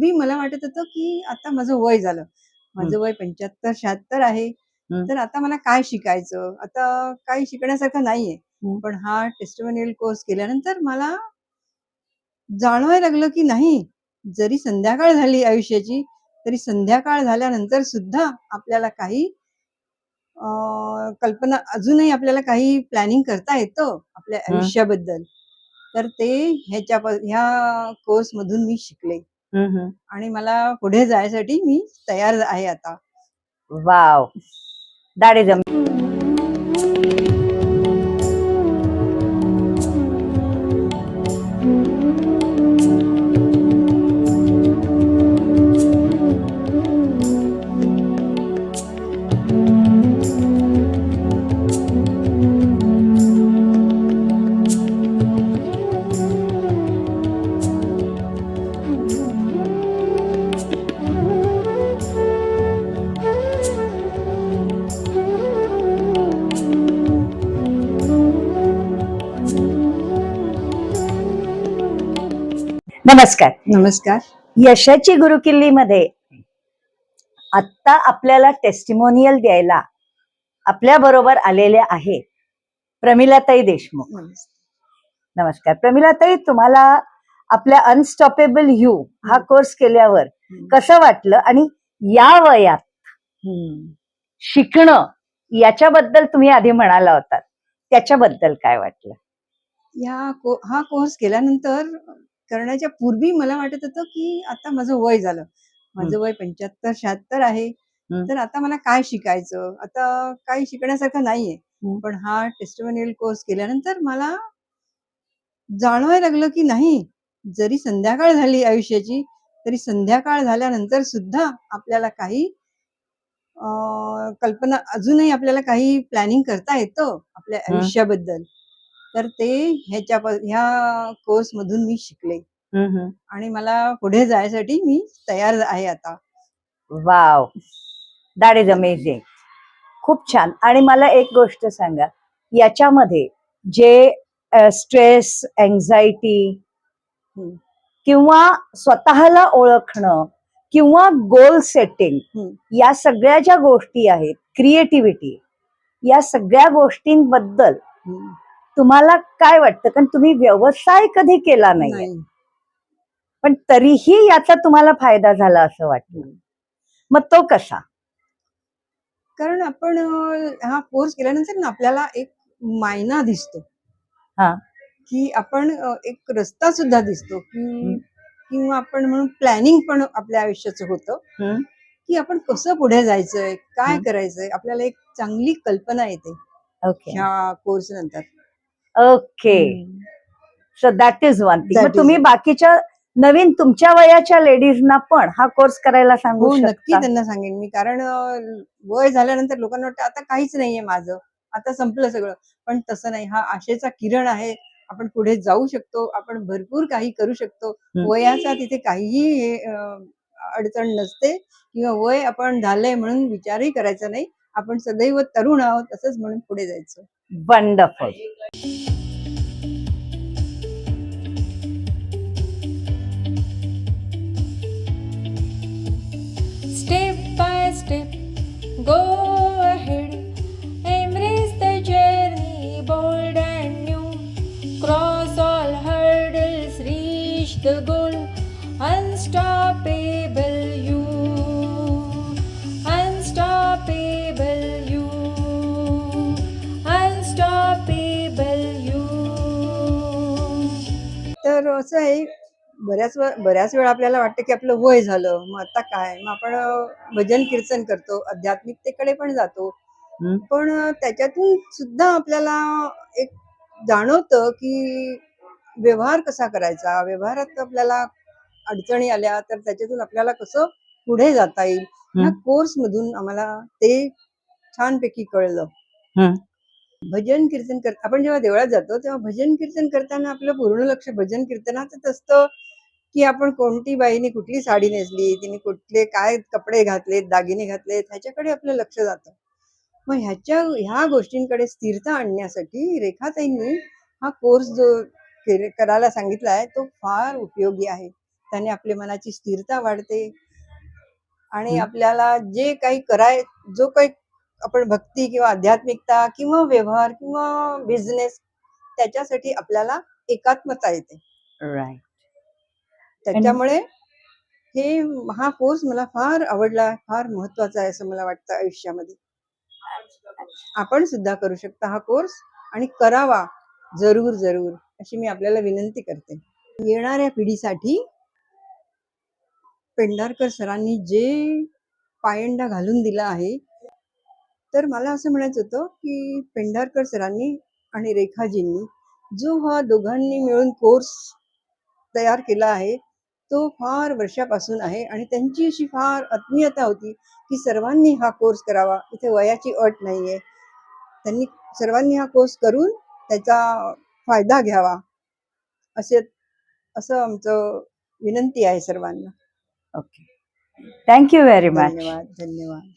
मी मला वाटत होतं की आता माझं वय झालं. माझं वय पंच्याहत्तर शहात्तर आहे. तर आता मला काय शिकायचं? आता काही शिकण्यासारखं नाहीये. पण हा टेस्टिमोनियल कोर्स केल्यानंतर मला जाणवायला लागलं की नाही जरी संध्याकाळ झाली आयुष्याची तरी संध्याकाळ झाल्यानंतर सुद्धा आपल्याला काही कल्पना अजूनही आपल्याला काही प्लॅनिंग करता येतं आपल्या. आयुष्याबद्दल. तर ते ह्याच्या ह्या कोर्स मधून मी शिकले. हम्म. आणि मला पुढे जायसाठी मी तयार आहे आता वाव दॅट इज नमस्कार. नमस्कार. यशाची गुरुकिल्लीमध्ये आत्ता आपल्याला टेस्टिमोनियल द्यायला आपल्या बरोबर आलेल्या आहे प्रमिलाताई देशमुख. नमस्कार. प्रमिलाताई तुम्हाला आपल्या अनस्टॉपेबल यू हा कोर्स केल्यावर कसं वाटलं? आणि या वयात. शिकणं याच्याबद्दल तुम्ही आधी म्हणाला होतात त्याच्याबद्दल काय वाटलं? या को हा कोर्स केल्यानंतर करण्याच्या पूर्वी मला वाटत होतं की आता माझं वय झालं माझं वय पंच्याहत्तर शहात्तर आहे. तर आता मला काय शिकायचं आता काही शिकण्यासारखं नाहीये. पण हा टेस्टिमोनियल कोर्स केल्यानंतर मला जाणवायला लागलं की नाही जरी संध्याकाळ झाली आयुष्याची तरी संध्याकाळ झाल्यानंतर सुद्धा आपल्याला काही कल्पना अजूनही आपल्याला काही प्लॅनिंग करता येतं आपल्या. आयुष्याबद्दल तर ते ह्याच्या ह्या कोर्स मधून मी शिकले. आणि मला पुढे जायसाठी मी तयार आहे आता. वाव! दॅट इज अमेझिंग खूप छान. आणि मला एक गोष्ट सांगा. याच्यामध्ये जे स्ट्रेस हम्म. किंवा स्वतःला ओळखणं किंवा गोल सेटिंग. या सगळ्या ज्या गोष्टी आहेत क्रिएटिव्हिटी या सगळ्या गोष्टींबद्दल. तुम्हाला काय वाटतं? कारण तुम्ही व्यवसाय कधी केला नाही. पण तरीही याचा तुम्हाला फायदा झाला असं वाटतं मग तो कसा? कारण आपण हा कोर्स केल्यानंतर ना आपल्याला एक मायना दिसतो. हा. की आपण एक रस्ता सुद्धा दिसतो की. किंवा आपण म्हणून प्लॅनिंग पण आपल्या आयुष्याचं होतं. की आपण कसं पुढे जायचंय काय. करायचंय आपल्याला एक चांगली कल्पना येते ओके. ह्या कोर्स नंतर. Okay so that is one thing तुम्ही. बाकीच्या नवीन तुमच्या वयाच्या लेडीजना पण हा कोर्स करायला सांगू हो नक्की त्यांना सांगेन मी. कारण वय झाल्यानंतर लोकांना वाटतं आता काहीच नाहीये माझं. आता संपलं सगळं. पण तसं नाही. हा आशेचा किरण आहे. आपण पुढे जाऊ शकतो. आपण भरपूर काही करू शकतो. वयाचा तिथे काहीही अडचण नसते. किंवा वय आपण झालंय म्हणून विचारही करायचा नाही. आपण सदैव तरुण आहोत तसंच म्हणून पुढे जायचं. Wonderful step, go ahead, embrace the journey, bold and new. Cross all hurdles, reach the goal, unstoppable you, unstoppable you, unstoppable you. तर असं आहे बऱ्याच बऱ्याच वेळा आपल्याला वाटतं की आपलं वय झालं मग आता काय मग आपण भजन कीर्तन करतो आध्यात्मिकतेकडे पण जातो. पण त्याच्यातून सुद्धा आपल्याला एक जाणवतं की व्यवहार कसा करायचा व्यवहारात आपल्याला अडचणी आल्या तर त्याच्यातून आपल्याला कसं पुढे जाता येईल ह्या हम्म. कोर्स मधून आम्हाला ते छानपैकी कळलं. भजन कीर्तन कर आपण जेव्हा देवळात जातो तेव्हा भजन कीर्तन करताना आपलं पूर्ण लक्ष भजन कीर्तनातच असतं की आपण कोणती बाईने कुठली साडी नेसली तिने कुठले काय कपडे घातलेत दागिने घातलेत ह्याच्याकडे आपलं लक्ष जातं. मग ह्याच्या ह्या गोष्टींकडे स्थिरता आणण्यासाठी रेखाताईंनी हा कोर्स जो करायला सांगितला आहे तो फार उपयोगी आहे. त्याने आपल्या मनाची स्थिरता वाढते आणि. आपल्याला जे काही कराय जो काही आपण भक्ती किंवा आध्यात्मिकता किंवा व्यवहार किंवा बिझनेस त्याच्यासाठी आपल्याला एकात्मता येते. राईट त्याच्यामुळे हे हा कोर्स मला फार आवडला फार महत्त्वाचा आहे असं मला वाटतं आयुष्यामध्ये. आपण सुद्धा करू शकता हा कोर्स आणि करावा जरूर जरूर अशी मी आपल्याला विनंती करते. येणाऱ्या पिढीसाठी पेंढारकर सरांनी जे पायंडा घालून दिला आहे तर मला असं म्हणायचं होतं की पेंढारकर सरांनी आणि रेखाजींनी जो हा दोघांनी मिळून कोर्स तयार केला आहे तो फार वर्षापासून आहे आणि त्यांची अशी फार आत्मीयता होती की सर्वांनी हा कोर्स करावा. इथे वयाची अट नाहीये. त्यांनी सर्वांनी हा कोर्स करून त्याचा फायदा घ्यावा. असे असं आमचं विनंती आहे सर्वांना. ओके थँक्यू व्हेरी मच धन्यवाद धन्यवाद.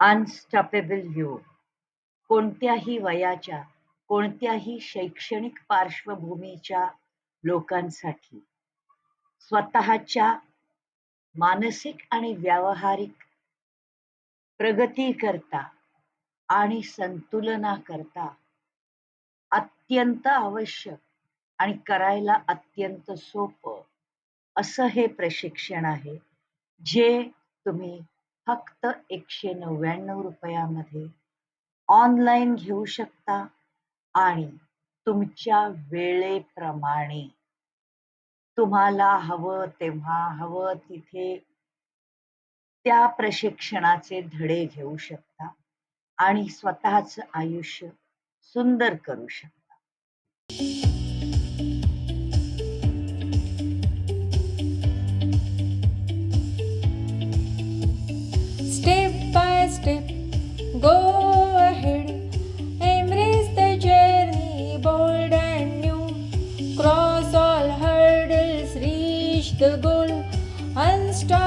अनस्टॉपेबल यू कोणत्याही वयाच्या कोणत्याही शैक्षणिक पार्श्वभूमीच्या लोकांसाठी स्वतःच्या मानसिक आणि व्यावहारिक प्रगती करता आणि संतुलनाकरता अत्यंत आवश्यक आणि करायला अत्यंत सोपं असं हे प्रशिक्षण आहे जे तुम्ही फक्त एकशे नव्याण्णव रुपयामध्ये ऑनलाईन घेऊ शकता आणि तुमच्या वेळेप्रमाणे तुम्हाला हवं तेव्हा हवं तिथे त्या प्रशिक्षणाचे धडे घेऊ शकता आणि स्वतःच आयुष्य सुंदर करू शकता. the goal and stop.